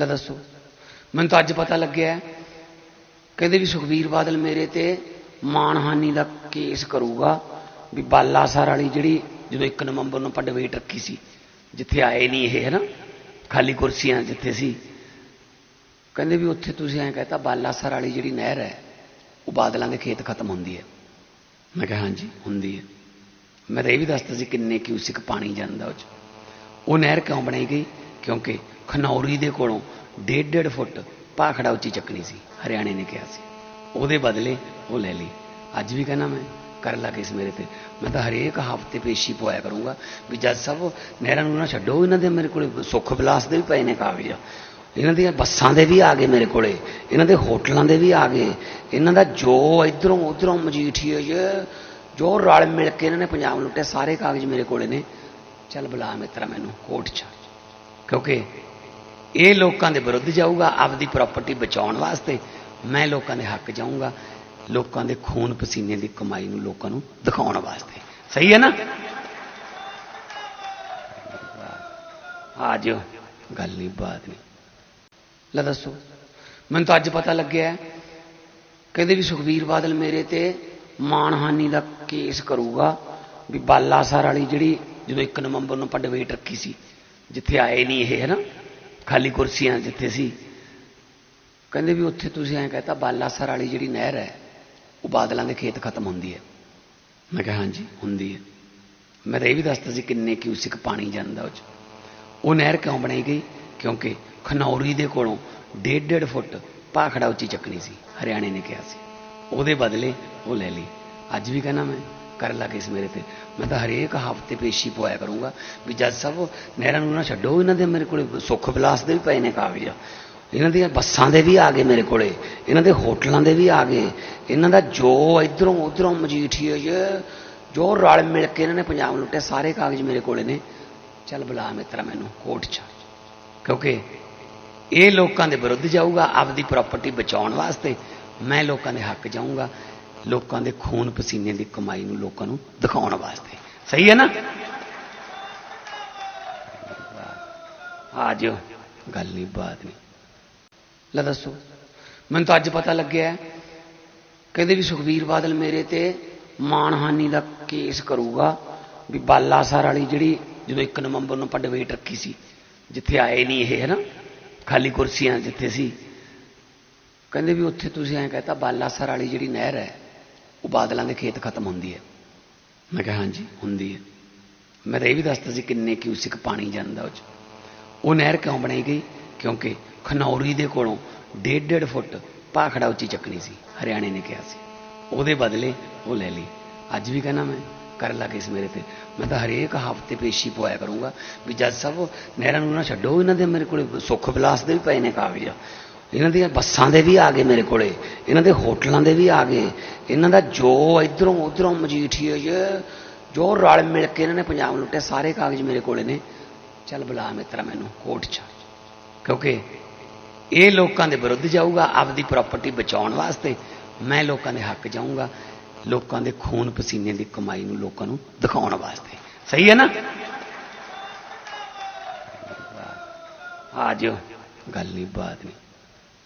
ਲੈ ਦੱਸੋ। ਮੈਨੂੰ ਤਾਂ ਅੱਜ ਪਤਾ ਲੱਗਿਆ ਕਹਿੰਦੇ ਵੀ ਸੁਖਵੀਰ ਬਾਦਲ ਮੇਰੇ ਤੇ ਮਾਨਹਾਨੀ ਦਾ ਕੇਸ ਕਰੂਗਾ ਵੀ ਬਾਲਾਸਰ ਵਾਲੀ ਜਿਹੜੀ ਜਦੋਂ 1 ਨਵੰਬਰ ਨੂੰ ਆਪਾਂ ਡਿਬੇਟ ਰੱਖੀ ਸੀ, ਜਿੱਥੇ ਆਏ ਨਹੀਂ ਇਹ ਹੈ ਨਾ ਖਾਲੀ ਕੁਰਸੀਆਂ ਜਿੱਥੇ ਸੀ। ਕਹਿੰਦੇ ਵੀ ਉੱਥੇ ਤੁਸੀਂ ਐਂ ਕਹਤਾ, ਬਾਲਾਸਰ ਵਾਲੀ ਜਿਹੜੀ ਨਹਿਰ ਹੈ, ਉਹ ਬਾਦਲਾਂ ਦੇ ਖੇਤ ਖਤਮ ਹੁੰਦੀ ਹੈ। ਮੈਂ ਕਿਹਾ, ਹਾਂਜੀ, ਹੁੰਦੀ ਹੈ। ਮੈਂ ਤਾਂ ਇਹ ਵੀ ਦੱਸਦਾ ਸੀ ਕਿੰਨੇ ਕਿਊਸਿਕ ਪਾਣੀ ਜਾਂਦਾ ਉਹ ਚ। ਉਹ ਨਹਿਰ ਕਿਉਂ ਬਣਾਈ ਗਈ? ਕਿਉਂਕਿ ਖਨੌਰੀ ਦੇ ਕੋਲੋਂ ਡੇਢ ਡੇਢ ਫੁੱਟ ਭਾਖੜਾ ਉੱਚੀ ਚੱਕਣੀ ਸੀ, ਹਰਿਆਣੇ ਨੇ ਕਿਹਾ ਸੀ। ਉਹਦੇ ਬਦਲੇ ਉਹ ਲੈ ਲਈ। ਅੱਜ ਵੀ ਕਹਿੰਦਾ ਮੈਂ, ਕਰ ਲਾ ਕੇਸ ਮੇਰੇ ਤੇ। ਮੈਂ ਤਾਂ ਹਰੇਕ ਹਫ਼ਤੇ ਪੇਸ਼ੀ ਪਵਾਇਆ ਕਰੂੰਗਾ ਵੀ ਜੱਜ ਸਾਹਿਬ, ਨਹਿਰਾਂ ਨੂੰ ਨਾ ਛੱਡੋ, ਇਹਨਾਂ ਦੇ ਮੇਰੇ ਕੋਲੇ ਸੁੱਖ ਵਿਲਾਸ ਦੇ ਵੀ ਪਏ ਨੇ ਕਾਗਜ਼। ਇਹਨਾਂ ਦੀਆਂ ਬੱਸਾਂ ਦੇ ਵੀ ਆ ਗਏ ਮੇਰੇ ਕੋਲੇ। ਇਹਨਾਂ ਦੇ ਹੋਟਲਾਂ ਦੇ ਵੀ ਆ ਗਏ। ਇਹਨਾਂ ਦਾ ਜੋ ਇਧਰੋਂ ਉਧਰੋਂ ਮਜੀਠੀਏ ਜੇ ਜੋ ਰਲ ਮਿਲ ਕੇ ਇਹਨਾਂ ਨੇ ਪੰਜਾਬ ਲੁੱਟੇ, ਸਾਰੇ ਕਾਗਜ਼ ਮੇਰੇ ਕੋਲੇ ਨੇ। ਚੱਲ ਬੁਲਾ ਮਿੱਤਰਾ ਮੈਨੂੰ, ਕੋਰਟ 'ਚ ਕਿਉਂਕਿ ਇਹ ਲੋਕਾਂ ਦੇ ਵਿਰੁੱਧ ਜਾਊਗਾ, ਆਪਦੀ ਪ੍ਰਾਪਰਟੀ ਬਚਾਉਣ ਵਾਸਤੇ ਮੈਂ ਲੋਕਾਂ ਦੇ ਹੱਕ ਜਾਊਂਗਾ, ਲੋਕਾਂ ਦੇ ਖੂਨ ਪਸੀਨੇ ਦੀ ਕਮਾਈ ਨੂੰ ਲੋਕਾਂ ਨੂੰ ਦਿਖਾਉਣ ਵਾਸਤੇ। ਸਹੀ ਹੈ ਨਾ? ਆ ਜਾਓ, ਗੱਲ ਨਹੀਂ, ਬਾਤ ਨਹੀਂ। ਲੈ ਦੱਸੋ, ਮੈਨੂੰ ਤਾਂ ਅੱਜ ਪਤਾ ਲੱਗਿਆ ਕਹਿੰਦੇ ਵੀ ਸੁਖਵੀਰ ਬਾਦਲ ਮੇਰੇ ਤੇ ਮਾਨਹਾਨੀ ਦਾ ਕੇਸ ਕਰੂਗਾ, ਵੀ ਬਾਲਾਸਰ ਵਾਲੀ ਜਿਹੜੀ ਜਦੋਂ 1 ਨਵੰਬਰ ਨੂੰ ਆਪਾਂ ਡਿਬੇਟ ਰੱਖੀ ਸੀ, ਜਿੱਥੇ ਆਏ ਨਹੀਂ ਇਹ, ਹੈ ਨਾ? ਖਾਲੀ ਕੁਰਸੀਆਂ ਜਿੱਥੇ ਸੀ। ਕਹਿੰਦੇ ਵੀ ਉੱਥੇ ਤੁਸੀਂ ਐਂ ਕਹਤਾ, ਬਾਲਾਸਰ ਵਾਲੀ ਜਿਹੜੀ ਨਹਿਰ ਹੈ, ਉਹ ਬਾਦਲਾਂ ਦੇ ਖੇਤ ਖਤਮ ਹੁੰਦੀ ਹੈ। ਮੈਂ ਕਿਹਾ, ਹਾਂਜੀ, ਹੁੰਦੀ ਹੈ। ਮੈਂ ਤਾਂ ਇਹ ਵੀ ਦੱਸਦਾ ਸੀ ਕਿੰਨੇ ਕਿਊਸਿਕ ਪਾਣੀ ਜਾਂਦਾ ਉਹ ਚ। ਉਹ ਨਹਿਰ ਕਿਉਂ ਬਣਾਈ ਗਈ? ਕਿਉਂਕਿ ਖਨੌਰੀ ਦੇ ਕੋਲੋਂ ਡੇਢ ਡੇਢ ਫੁੱਟ ਭਾਖੜਾ ਉੱਚੀ ਚੱਕਣੀ ਸੀ, ਹਰਿਆਣੇ ਨੇ ਕਿਹਾ ਸੀ। ਉਹਦੇ ਬਦਲੇ ਉਹ ਲੈ ਲਈ। ਅੱਜ ਵੀ ਕਹਿੰਦਾ ਮੈਂ। ਕਰ ਲਾ ਕੇਸ ਮੇਰੇ ਤੇ। ਮੈਂ ਤਾਂ ਹਰੇਕ ਹਫ਼ਤੇ ਪੇਸ਼ੀ ਪਵਾਇਆ ਕਰੂੰਗਾ ਵੀ ਜੱਜ ਸਾਹਿਬ, ਨਹਿਰਾਂ ਨੂੰ ਨਾ ਛੱਡੋ, ਇਹਨਾਂ ਦੇ ਮੇਰੇ ਕੋਲੇ ਸੁੱਖ ਵਿਲਾਸ ਦੇ ਵੀ ਪਏ ਨੇ ਕਾਗਜ਼ ਇਹਨਾਂ ਦੀਆਂ ਬੱਸਾਂ ਦੇ ਵੀ ਆ ਗਏ ਮੇਰੇ ਕੋਲੇ, ਇਹਨਾਂ ਦੇ ਹੋਟਲਾਂ ਦੇ ਵੀ ਆ ਗਏ। ਇਹਨਾਂ ਦਾ ਜੋ ਇਧਰੋਂ ਉਧਰੋਂ ਮਜੀਠੀਏ ਜੇ ਜੋ ਰਲ ਮਿਲ ਕੇ ਇਹਨਾਂ ਨੇ ਪੰਜਾਬ ਲੁੱਟਿਆ, ਸਾਰੇ ਕਾਗਜ਼ ਮੇਰੇ ਕੋਲੇ ਨੇ। ਚੱਲ ਬੁਲਾ ਮਿੱਤਰਾ ਮੈਨੂੰ, ਕੋਰਟ 'ਚ ਕਿਉਂਕਿ ਇਹ ਲੋਕਾਂ ਦੇ ਵਿਰੁੱਧ ਜਾਊਗਾ, ਆਪਦੀ ਪ੍ਰਾਪਰਟੀ ਬਚਾਉਣ ਵਾਸਤੇ ਮੈਂ ਲੋਕਾਂ ਦੇ ਹੱਕ ਜਾਊਂਗਾ। ਲੋਕਾਂ ਦੇ ਖੂਨ ਪਸੀਨੇ ਦੀ ਕਮਾਈ ਨੂੰ ਲੋਕਾਂ ਨੂੰ ਦਿਖਾਉਣ ਵਾਸਤੇ। ਸਹੀ ਹੈ ਨਾ? ਆ ਜਾਓ। ਗੱਲ ਨਹੀਂ, ਬਾਤ ਨਹੀਂ। ਲੈ ਦੱਸੋ। ਮੈਨੂੰ ਤਾਂ ਅੱਜ ਪਤਾ ਲੱਗਿਆ ਕਹਿੰਦੇ ਵੀ ਸੁਖਵੀਰ ਬਾਦਲ ਮੇਰੇ ਤੇ ਮਾਨਹਾਨੀ ਦਾ ਕੇਸ ਕਰੂਗਾ ਵੀ ਬਾਲਾਸਰ ਵਾਲੀ ਜਿਹੜੀ ਜਦੋਂ 1 ਨਵੰਬਰ ਨੂੰ ਆਪਾਂ ਡਿਬੇਟ ਰੱਖੀ ਸੀ, ਜਿੱਥੇ ਆਏ ਨਹੀਂ ਇਹ ਹੈ ਨਾ ਖਾਲੀ ਕੁਰਸੀਆਂ ਜਿੱਥੇ ਸੀ। ਕਹਿੰਦੇ ਵੀ ਉੱਥੇ ਤੁਸੀਂ ਐਂ ਕਹਤਾ, ਬਾਲਾਸਰ ਵਾਲੀ ਜਿਹੜੀ ਨਹਿਰ ਹੈ ਉਹ ਬਾਦਲਾਂ ਦੇ ਖੇਤ ਖਤਮ ਹੁੰਦੀ ਹੈ। ਮੈਂ ਕਿਹਾ, ਹਾਂਜੀ, ਹੁੰਦੀ ਹੈ। ਮੈਂ ਤਾਂ ਇਹ ਵੀ ਦੱਸਦਾ ਸੀ ਕਿੰਨੇ ਕਿਊਸਿਕ ਪਾਣੀ ਜਾਂਦਾ ਉਹ ਚ। ਉਹ ਨਹਿਰ ਕਿਉਂ ਬਣਾਈ ਗਈ? ਕਿਉਂਕਿ ਖਨੌਰੀ ਦੇ ਕੋਲੋਂ ਡੇਢ ਡੇਢ ਫੁੱਟ ਭਾਖੜਾ ਉੱਚੀ ਚੱਕਣੀ ਸੀ, ਹਰਿਆਣੇ ਨੇ ਕਿਹਾ ਸੀ। ਉਹਦੇ ਬਦਲੇ ਉਹ ਲੈ ਲਈ। ਅੱਜ ਵੀ ਕਹਿੰਦਾ ਮੈਂ, ਕਰ ਲਾ ਕੇਸ ਮੇਰੇ ਤੇ। ਮੈਂ ਤਾਂ ਹਰੇਕ ਹਫ਼ਤੇ ਪੇਸ਼ੀ ਪਵਾਇਆ ਕਰੂੰਗਾ ਵੀ ਜੱਜ ਸਾਹਿਬ ਨਹਿਰਾਂ ਨੂੰ ਨਾ ਛੱਡੋ, ਇਹਨਾਂ ਦੇ ਮੇਰੇ ਕੋਲੇ ਸੁੱਖ ਵਿਲਾਸ ਦੇ ਵੀ ਪਏ ਨੇ ਕਾਗਜ਼। ਇਹਨਾਂ ਦੀਆਂ ਬੱਸਾਂ ਦੇ ਵੀ ਆ ਗਏ ਮੇਰੇ ਕੋਲੇ, ਇਹਨਾਂ ਦੇ ਹੋਟਲਾਂ ਦੇ ਵੀ ਆ ਗਏ। ਇਹਨਾਂ ਦਾ ਜੋ ਇਧਰੋਂ ਉਧਰੋਂ ਮਜੀਠੀਏ ਜੇ, ਜੋ ਰਲ ਮਿਲ ਕੇ ਇਹਨਾਂ ਨੇ ਪੰਜਾਬ ਲੁੱਟੇ ਸਾਰੇ ਕਾਗਜ਼ ਮੇਰੇ ਕੋਲੇ ਨੇ। ਚੱਲ ਬੁਲਾ ਮਿੱਤਰਾ ਮੈਨੂੰ, ਕੋਰਟ 'ਚ ਕਿਉਂਕਿ ਇਹ ਲੋਕਾਂ ਦੇ ਵਿਰੁੱਧ ਜਾਊਗਾ, ਆਪਦੀ ਪ੍ਰਾਪਰਟੀ ਬਚਾਉਣ ਵਾਸਤੇ ਮੈਂ ਲੋਕਾਂ ਦੇ ਹੱਕ ਜਾਊਂਗਾ, ਲੋਕਾਂ ਦੇ ਖੂਨ ਪਸੀਨੇ ਦੀ ਕਮਾਈ ਨੂੰ ਲੋਕਾਂ ਨੂੰ ਦਿਖਾਉਣ ਵਾਸਤੇ। ਸਹੀ ਹੈ ਨਾ? ਆ ਜਾਓ, ਗੱਲ ਨਹੀਂ, ਬਾਤ ਨਹੀਂ।